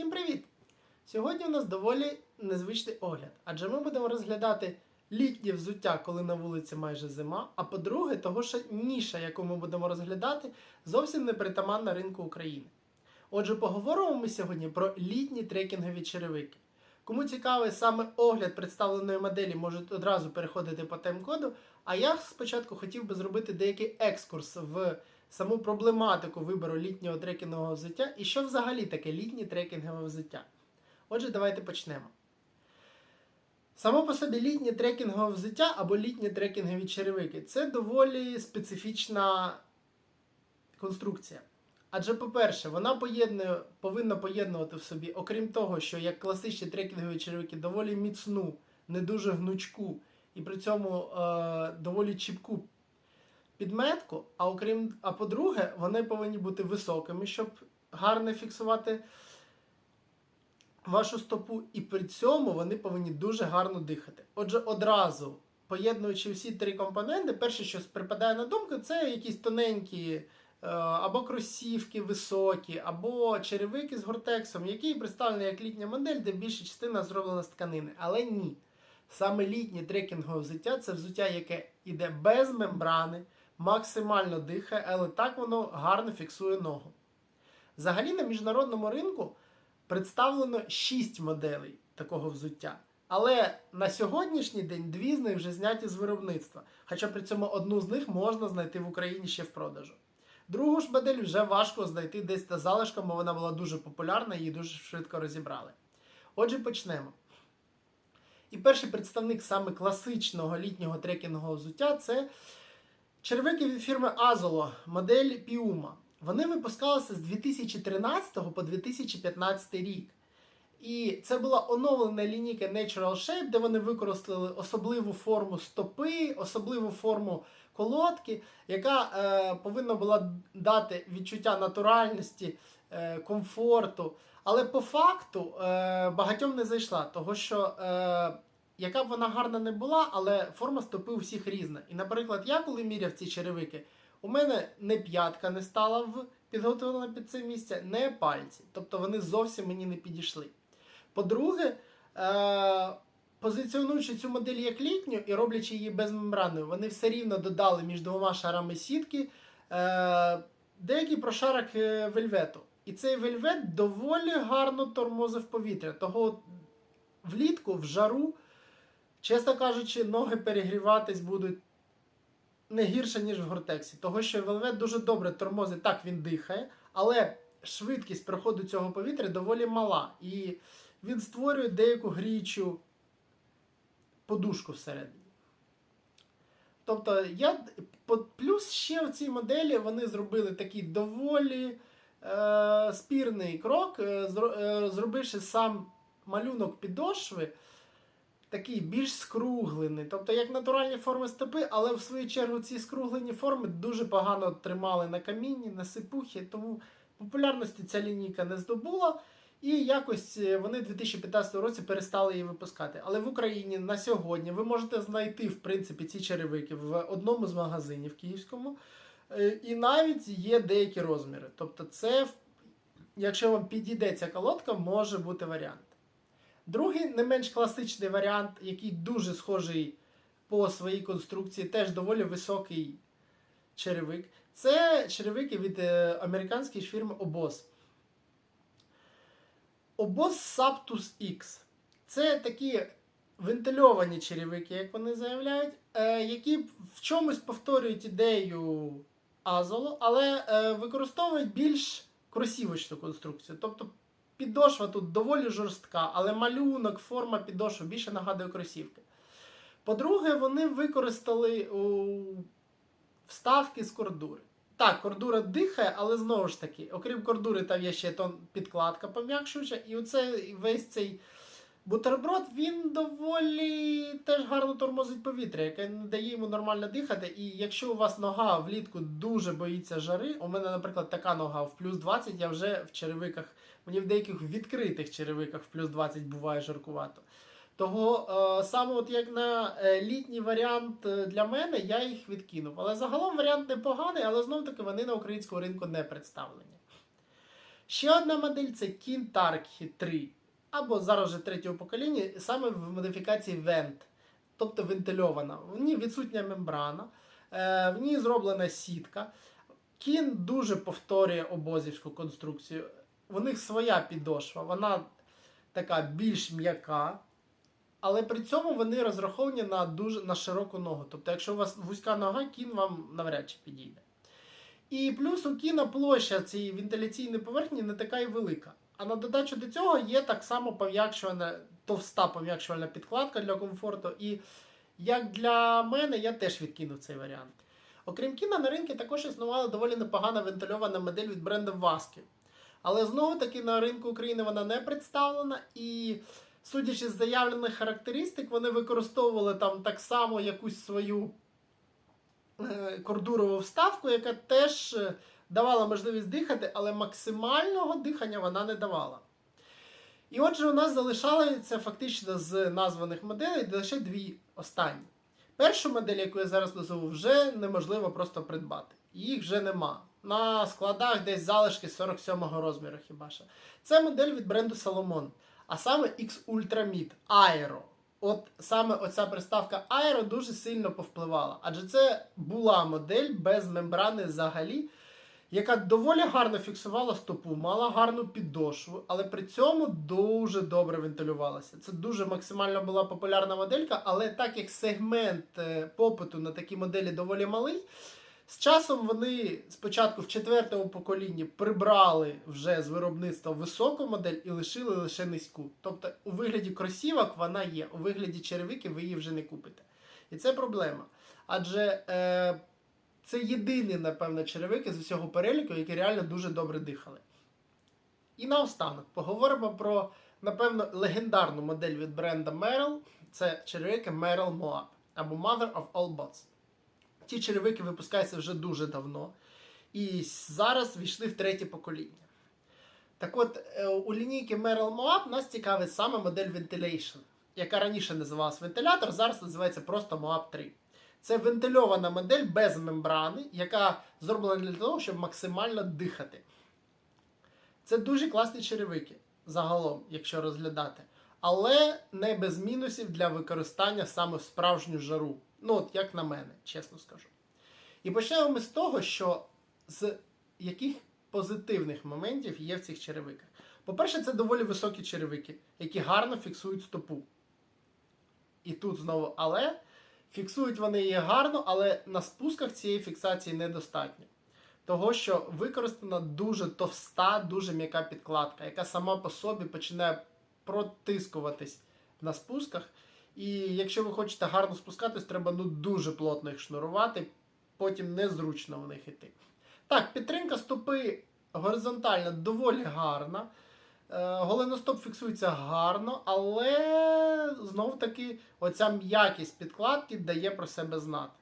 Всім привіт! Сьогодні у нас доволі незвичний огляд, адже ми будемо розглядати літнє взуття, коли на вулиці майже зима. А по-друге, того, що ніша, яку ми будемо розглядати, зовсім не притаманна ринку України. Отже, поговоримо ми сьогодні про літні трекінгові черевики. Кому цікавий саме огляд представленої моделі, можуть одразу переходити по тайм-коду. А я спочатку хотів би зробити деякий екскурс в саму проблематику вибору літнього трекінгового взуття і що взагалі таке літнє трекінгове взуття. Отже, давайте почнемо. Само по собі літнє трекінгове взуття або літні трекінгові черевики це доволі специфічна конструкція. Адже, по-перше, вона поєднує, повинна поєднувати в собі, окрім того, що як класичні трекінгові черевики, доволі міцну, не дуже гнучку і при цьому е, доволі чіпку підметку. А окрім, а по-друге, вони повинні бути високими, щоб гарно фіксувати вашу стопу, і при цьому вони повинні дуже гарно дихати. Отже, одразу, поєднуючи всі три компоненти, перше, що припадає на думку, це якісь тоненькі е, або кросівки високі, або черевики з гортексом, які представлені як літня модель, де більша частина зроблена з тканини. Але ні. Саме літнє трекінгове взуття це взуття, яке йде без мембрани, максимально дихає, але так воно гарно фіксує ногу. Взагалі на міжнародному ринку представлено 6 моделей такого взуття. Але на сьогоднішній день дві з них вже зняті з виробництва, хоча при цьому одну з них можна знайти в Україні ще в продажу. Другу ж модель вже важко знайти десь за залишком, бо вона була дуже популярна її дуже швидко розібрали. Отже, почнемо. І перший представник саме класичного літнього трекінгового взуття це черевики від фірми Azolo, модель Piuma. Вони випускалися з 2013 по 2015 рік. І це була оновлена лінійка Natural Shape, де вони використали особливу форму стопи, особливу форму колодки, яка е, повинна була дати відчуття натуральності, е, комфорту. Але по факту е, багатьом не зайшла, того що е, яка б вона гарна не була, але форма стопи у всіх різна. І, наприклад, я коли міряв ці черевики, у мене не п'ятка не стала в підготовлена під це місце, не пальці. Тобто вони зовсім мені не підійшли. По-друге, е- позиціонуючи цю модель як літню і роблячи її безмембранною, вони все рівно додали між двома шарами сітки е- деякий прошарок е, вельвету. І цей вельвет доволі гарно тормозив повітря. Того влітку, в жару, чесно кажучи, ноги перегріватись будуть не гірше, ніж в гортексі. Того, що велвет дуже добре тормозить, так він дихає, але швидкість проходу цього повітря доволі мала. І він створює деяку гріючу подушку всередині. Тобто, я, плюс ще в цій моделі вони зробили такий доволі е, спірний крок, е, зробивши сам малюнок підошви такий більш скруглений. Тобто, як натуральні форми стопи, але в свою чергу ці скруглені форми дуже погано тримали на камінні, на сипухі, тому популярності ця лінійка не здобула. І якось е, вони в 2015 році перестали її випускати. Але в Україні на сьогодні ви можете знайти в принципі ці черевики в одному з магазинів київському. Е, і навіть є деякі розміри. Тобто, це, якщо вам підійде ця колодка, може бути варіант. Другий не менш класичний варіант, який дуже схожий по своїй конструкції, теж доволі високий черевик. Це черевики від е, американської фірми Obos. Obos Saptus X. Це такі вентильовані черевики, як вони заявляють, е, які в чомусь повторюють ідею Азоло, але е, використовують більш кросівочну конструкцію. Тобто Підошва тут доволі жорстка, але малюнок, форма підошви більше нагадує кросівки. По-друге, вони використали у, вставки з кордури. Так, кордура дихає, але знову ж таки, окрім кордури, там є ще підкладка пом'якшуюча, і оце весь цей бутерброд він доволі теж гарно тормозить повітря, яке не дає йому нормально дихати. І якщо у вас нога влітку дуже боїться жари, у мене, наприклад, така нога в плюс 20, я вже в черевиках. Мені в деяких відкритих черевиках в плюс 20 буває жаркувато. Того е, саме от як на е, літній варіант е, для мене, я їх відкинув. Але загалом варіант непоганий, але знов таки вони на українському ринку не представлені. Ще одна модель це Kintarkhi 3, або зараз вже третього покоління, саме в модифікації Vent, тобто вентильована. В ній відсутня мембрана, е, в ній зроблена сітка. Кін дуже повторює обозівську конструкцію. У них своя підошва, вона така більш м'яка, але при цьому вони розраховані на дуже на широку ногу. Тобто, якщо у вас вузька нога, кін вам навряд чи підійде. І плюс у кіна площа цієї вентиляційної поверхні не така і велика. А на додачу до цього є так само пом'якшувальна, товста пом'якшувальна підкладка для комфорту. І як для мене, я теж відкинув цей варіант. Окрім кіна, на ринку також існувала доволі непогана вентильована модель від бренду Васки. Але знову таки на ринку України вона не представлена, і судячи з заявлених характеристик, вони використовували там так само якусь свою е, кордурову вставку, яка теж е, давала можливість дихати, але максимального дихання вона не давала. І отже, у нас залишалося фактично з названих моделей лише дві останні. Першу модель, яку я зараз назову, вже неможливо просто придбати. Їх вже нема. На складах десь залишки 47-го розміру хіба що. Це модель від бренду Salomon, а саме X Ultra Mid Aero. От саме оця приставка Aero дуже сильно повпливала, адже це була модель без мембрани взагалі, яка доволі гарно фіксувала стопу, мала гарну підошву, але при цьому дуже добре вентилювалася. Це дуже максимально була популярна моделька, але так як сегмент е, попиту на такі моделі доволі малий, з часом вони спочатку в четвертому поколінні прибрали вже з виробництва високу модель і лишили лише низьку. Тобто у вигляді кросівок вона є, у вигляді черевики ви її вже не купите. І це проблема. Адже е, це єдині, напевно, черевики з усього переліку, які реально дуже добре дихали. І наостанок поговоримо про, напевно, легендарну модель від бренда Merrell. Це черевики Merrell Moab або Mother of All Bots. Ті черевики випускаються вже дуже давно. І зараз війшли в третє покоління. Так от, е, у лінійки Merrell Moab нас цікавить саме модель Ventilation, яка раніше називалась вентилятор, зараз називається просто Moab 3. Це вентильована модель без мембрани, яка зроблена для того, щоб максимально дихати. Це дуже класні черевики загалом, якщо розглядати. Але не без мінусів для використання саме в справжню жару. Ну, от як на мене, чесно скажу. І почнемо ми з того, що з яких позитивних моментів є в цих черевиках. По-перше, це доволі високі черевики, які гарно фіксують стопу. І тут знову але. Фіксують вони її гарно, але на спусках цієї фіксації недостатньо. Того, що використана дуже товста, дуже м'яка підкладка, яка сама по собі починає протискуватись на спусках. І якщо ви хочете гарно спускатись, треба ну дуже плотно їх шнурувати, потім незручно в них іти. Так, підтримка стопи горизонтальна доволі гарна. Е, Голеностоп фіксується гарно, але знов таки оця м'якість підкладки дає про себе знати.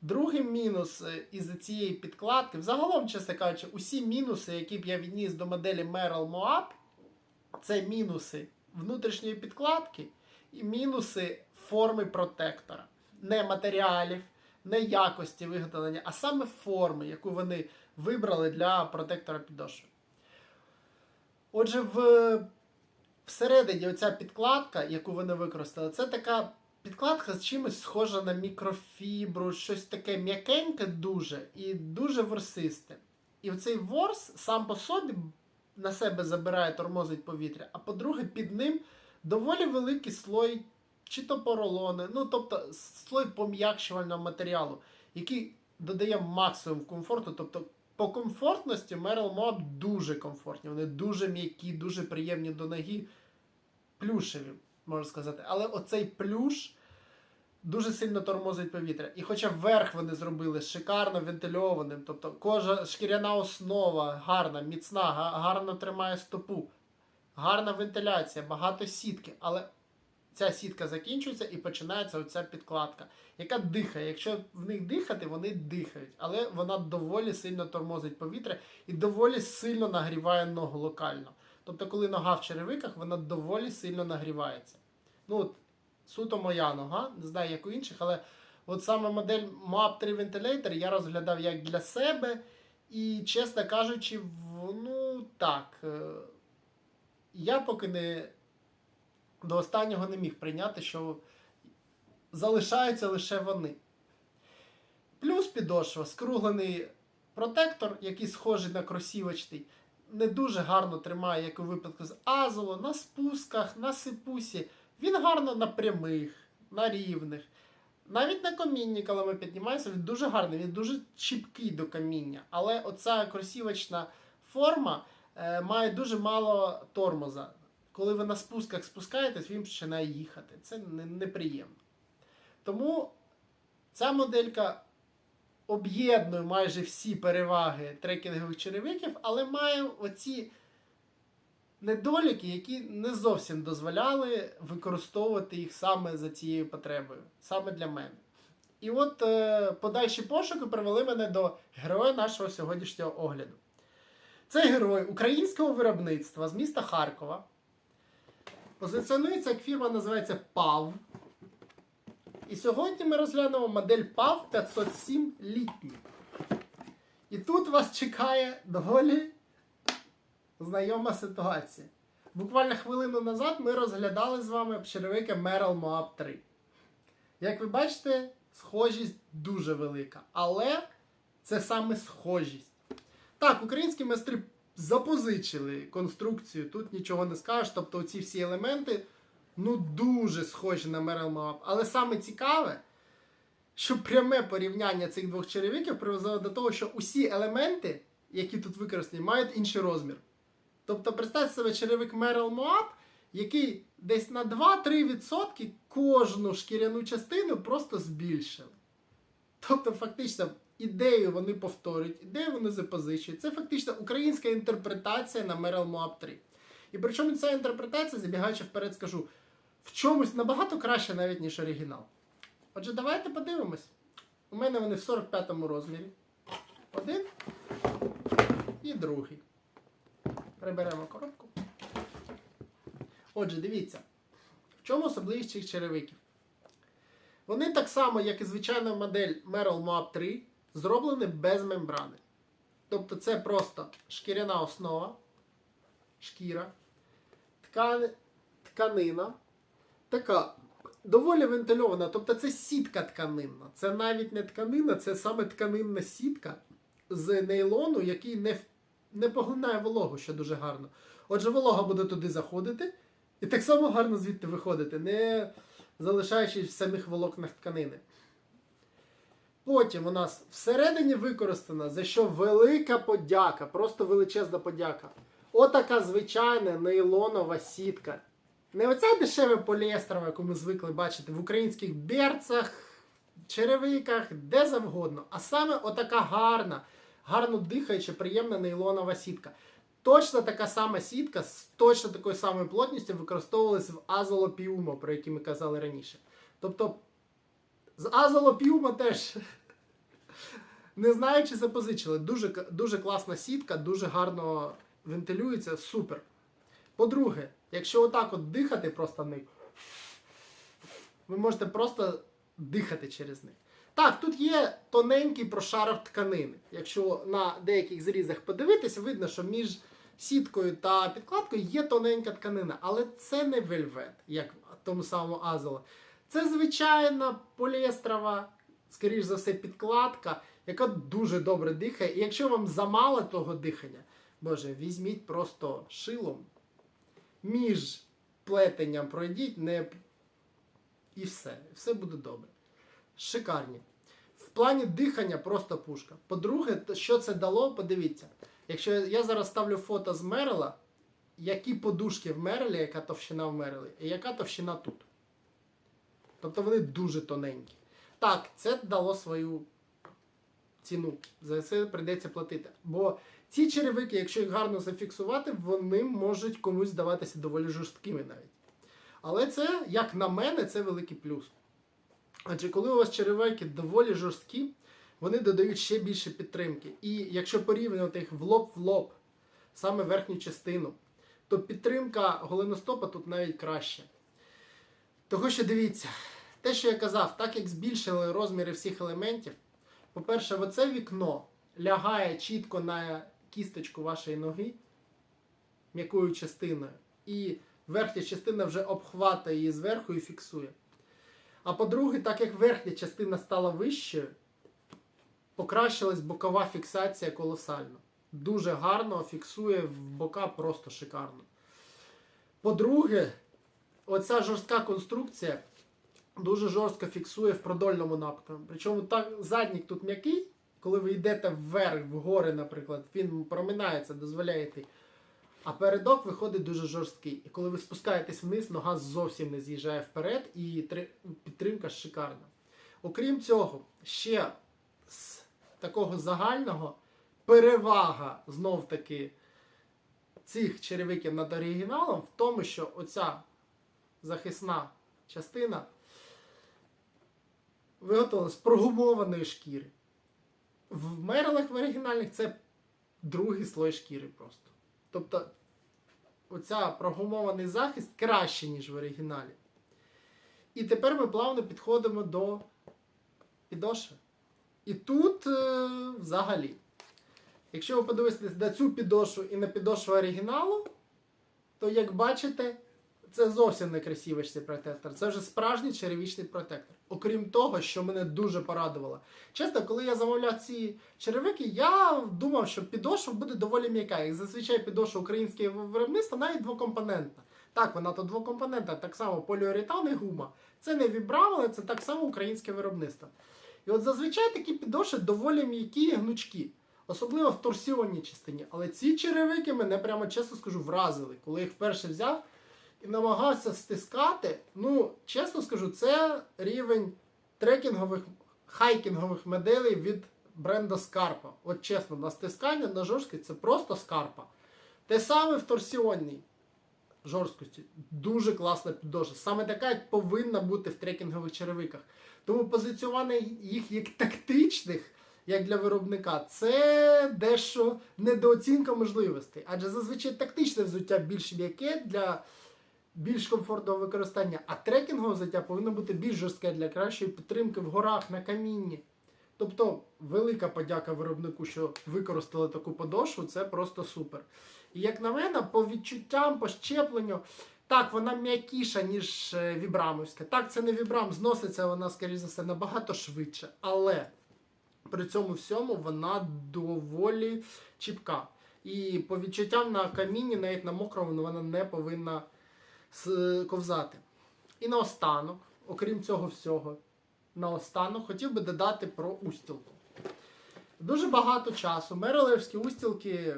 Другий мінус е, із цієї підкладки, взагалом, чесно кажучи, усі мінуси, які б я відніс до моделі Merrell Moab, це мінуси внутрішньої підкладки і мінуси форми протектора. Не матеріалів, не якості виготовлення, а саме форми, яку вони вибрали для протектора підошви. Отже, в, всередині оця підкладка, яку вони використали, це така підкладка з чимось схожа на мікрофібру, щось таке м'якеньке дуже і дуже ворсисте. І оцей ворс сам по собі на себе забирає, тормозить повітря, а по-друге, під ним доволі великий слой чи то поролони, ну тобто слой пом'якшувального матеріалу, який додає максимум комфорту. тобто по комфортності Merrell Moab дуже комфортні. Вони дуже м'які, дуже приємні до ноги, плюшеві, можна сказати. Але оцей плюш дуже сильно тормозить повітря. І хоча верх вони зробили шикарно вентильованим, тобто кожа шкіряна основа гарна, міцна, гарно тримає стопу, гарна вентиляція, багато сітки. Але ця сітка закінчується і починається оця підкладка, яка дихає. Якщо в них дихати, вони дихають, але вона доволі сильно тормозить повітря і доволі сильно нагріває ногу локально. Тобто, коли нога в черевиках, вона доволі сильно нагрівається. Ну, от, суто моя нога, не знаю, як у інших, але от саме модель MAP 3 Ventilator я розглядав як для себе. І, чесно кажучи, ну, так. е, Я поки не до останнього не міг прийняти, що залишаються лише вони. Плюс підошва, скруглений протектор, який схожий на кросівочний, не дуже гарно тримає, як у випадку з Азоло, на спусках, на сипусі. Він гарно на прямих, на рівних. Навіть на камінні, коли ми піднімаємося, він дуже гарний, він дуже чіпкий до каміння. Але оця кросівочна форма е, має дуже мало тормоза. Коли ви на спусках спускаєтесь, він починає їхати. Це неприємно. Тому ця моделька об'єднує майже всі переваги трекінгових черевиків, але має оці недоліки, які не зовсім дозволяли використовувати їх саме за цією потребою, саме для мене. І от е, подальші пошуки привели мене до героя нашого сьогоднішнього огляду. Це герой українського виробництва з міста Харкова. Позиціонується як фірма називається PAV. І сьогодні ми розглянемо модель PAV 507 літній. І тут вас чекає доволі знайома ситуація. Буквально хвилину назад ми розглядали з вами черевики Merrell Moab 3. Як ви бачите, схожість дуже велика. Але це саме схожість. Так, українські майстри запозичили конструкцію, тут нічого не скажеш. Тобто ці всі елементи ну дуже схожі на Merrell Moab. Але саме цікаве, що пряме порівняння цих двох черевиків привело до того, що усі елементи, які тут використані, мають інший розмір. Тобто, представте себе черевик Merrell Moab, який десь на 2-3% кожну шкіряну частину просто збільшив. Тобто, фактично, ідею вони повторюють, ідею вони запозичують. Це фактично українська інтерпретація на Merrell Moab 3. І причому ця інтерпретація, забігаючи вперед, скажу, в чомусь набагато краще навіть, ніж оригінал. Отже, давайте подивимось. У мене вони в 45-му розмірі. Один і другий. Приберемо коробку. Отже, дивіться, в чому особливість цих черевиків? Вони так само, як і звичайна модель Merrell Moab 3, зроблені без мембрани. Тобто це просто шкіряна основа, шкіра, ткани, тканина, така доволі вентильована. Тобто це сітка тканинна. Це навіть не тканина, це саме тканинна сітка з нейлону, який не, не поглинає вологу, що дуже гарно. Отже, волога буде туди заходити і так само гарно звідти виходити, не залишаючись в самих волокнах тканини. Потім у нас всередині використана, за що велика подяка, просто величезна подяка. Отака звичайна нейлонова сітка. Не оця дешева поліестрова, яку ми звикли бачити в українських берцах, черевиках, де завгодно. А саме отака гарна, гарно дихаюча, приємна нейлонова сітка. Точно така сама сітка з точно такою самою плотністю використовувалась в азолопіумо, про які ми казали раніше. Тобто з азолопіума теж не знаю, чи запозичили. Дуже, дуже класна сітка, дуже гарно вентилюється, супер. По-друге, якщо отак от дихати просто них, ви можете просто дихати через них. Так, тут є тоненький прошарок тканини. Якщо на деяких зрізах подивитися, видно, що між сіткою та підкладкою є тоненька тканина, але це не вельвет, як в тому самому Азоло. Це звичайна поліестрова, скоріш за все, підкладка, яка дуже добре дихає. І якщо вам замало того дихання, боже, візьміть просто шилом між плетенням пройдіть, не... і все. Все буде добре. Шикарні. В плані дихання просто пушка. По-друге, що це дало, подивіться. Якщо я зараз ставлю фото з Мерела, які подушки в Мерелі, яка товщина в Мерелі, і яка товщина тут. Тобто вони дуже тоненькі. Так, це дало свою ціну. За це прийдеться платити. Бо ці черевики, якщо їх гарно зафіксувати, вони можуть комусь здаватися доволі жорсткими навіть. Але це, як на мене, це великий плюс. Адже коли у вас черевики доволі жорсткі, вони додають ще більше підтримки. І якщо порівнювати їх в лоб в лоб, саме верхню частину, то підтримка голеностопа тут навіть краще. Того що дивіться, те, що я казав, так як збільшили розміри всіх елементів, по-перше, оце вікно лягає чітко на кісточку вашої ноги. м'якою частиною. І верхня частина вже обхватує її зверху і фіксує. А по-друге, так як верхня частина стала вищою, покращилась бокова фіксація колосально. Дуже гарно фіксує в бока просто шикарно. По-друге, оця жорстка конструкція дуже жорстко фіксує в продольному напрямку. Причому так, заднік тут м'який, коли ви йдете вверх, вгори, наприклад, він проминається, дозволяє йти. А передок виходить дуже жорсткий. І коли ви спускаєтесь вниз, нога зовсім не з'їжджає вперед, і підтримка шикарна. Окрім цього, ще з такого загального перевага знов таки цих черевиків над оригіналом в тому, що оця захисна частина виготовлена з прогумованої шкіри. В мерлах в оригінальних це другий слой шкіри просто. Тобто оця прогумований захист краще, ніж в оригіналі. І тепер ми плавно підходимо до підошви. І тут е, взагалі, якщо ви подивитесь на цю підошву і на підошву оригіналу, то як бачите, це зовсім не красивий протектор. Це вже справжній черевичний протектор. Окрім того, що мене дуже порадувало. Чесно, коли я замовляв ці черевики, я думав, що підошва буде доволі м'яка. Як зазвичай підошва українське виробництва навіть двокомпонентна. Так, вона то двокомпонентна, так само поліуретан і гума. Це не вібрам, але це так само українське виробництво. І от зазвичай такі підошви доволі м'які і гнучкі. Особливо в торсіонній частині. Але ці черевики мене прямо чесно скажу вразили. Коли їх вперше взяв і намагався стискати, ну, чесно скажу, це рівень трекінгових, хайкінгових моделей від бренда Scarpa. От чесно, на стискання, на жорсткість це просто Scarpa. Те саме в торсіонній жорсткості. Дуже класна підошва. Саме така, як повинна бути в трекінгових черевиках. Тому позиціювання їх як тактичних, як для виробника, це дещо недооцінка можливостей. Адже зазвичай тактичне взуття більш м'яке для більш комфортного використання, а трекінгове взуття повинно бути більш жорстке для кращої підтримки в горах на камінні. Тобто велика подяка виробнику, що використали таку подошву, це просто супер. І як на мене, по відчуттям, по щепленню, так, вона м'якіша, ніж е, вібрамовська. Так, це не вібрам, зноситься вона, скоріш за все, набагато швидше. Але при цьому всьому вона доволі чіпка. І по відчуттям на камінні, навіть на мокрому, вона не повинна ковзати. І наостанок, окрім цього всього, наостанок хотів би додати про устілку. Дуже багато часу мерилевські устілки,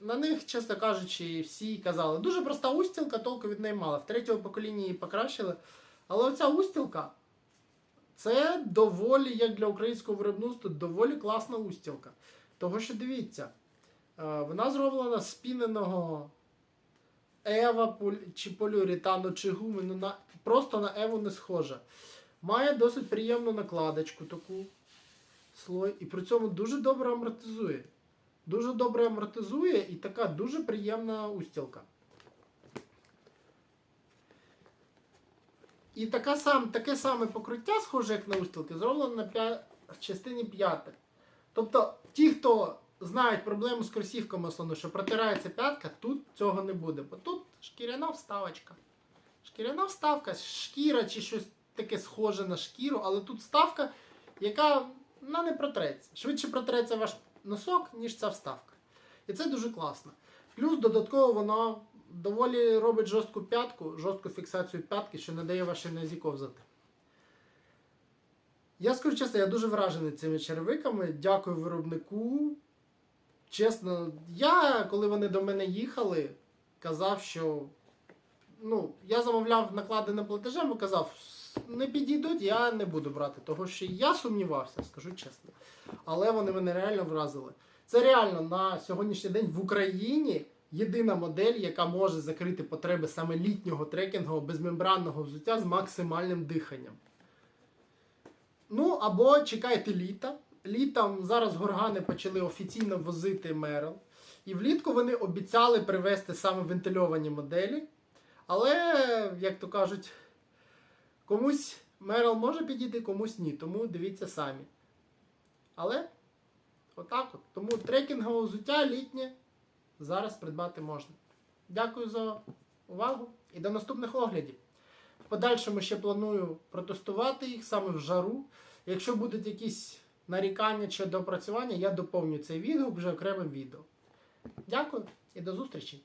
на них, чесно кажучи, всі казали, дуже проста устілка, толку від неї мало. В третьому поколінні її покращили. Але оця устілка це доволі, як для українського виробництва, доволі класна устілка. Того, що дивіться, е, вона зроблена з спіненого Ева чи поліуретану, чи гуми. Ну, на, просто на Еву не схожа. Має досить приємну накладочку таку слой, і при цьому дуже добре амортизує. Дуже добре амортизує і така дуже приємна устілка. І така сам, таке саме покриття, схоже, як на устілки, зроблено на п'я... частині п'яти. Тобто, ті, хто знають проблему з кросівками, основно, що протирається п'ятка, тут цього не буде. Бо тут шкіряна вставочка. Шкіряна вставка, шкіра чи щось таке схоже на шкіру, але тут вставка, яка вона не протреться. Швидше протреться ваш носок, ніж ця вставка. І це дуже класно. Плюс додатково воно доволі робить жорстку п'ятку, жорстку фіксацію п'ятки, що не дає вашій нозі ковзати. Я скажу чесно, я дуже вражений цими черевиками. Дякую виробнику. Чесно, я, коли вони до мене їхали, казав, що ну, я замовляв накладеним платежем і казав, не підійдуть, я не буду брати, того що я сумнівався, скажу чесно. Але вони мене реально вразили. Це реально на сьогоднішній день в Україні єдина модель, яка може закрити потреби саме літнього трекінгового безмембранного взуття з максимальним диханням. Ну, або чекайте літа. Літом зараз горгани почали офіційно возити Мерл. І влітку вони обіцяли привезти саме вентильовані моделі. Але, як то кажуть, комусь Мерл може підійти, комусь ні. Тому дивіться самі. Але отак от. Тому трекінгове взуття літнє зараз придбати можна. Дякую за увагу і до наступних оглядів. В подальшому ще планую протестувати їх саме в жару. Якщо будуть якісь нарікання чи допрацювання, я доповню цей відгук вже окремим відео. Дякую і до зустрічі!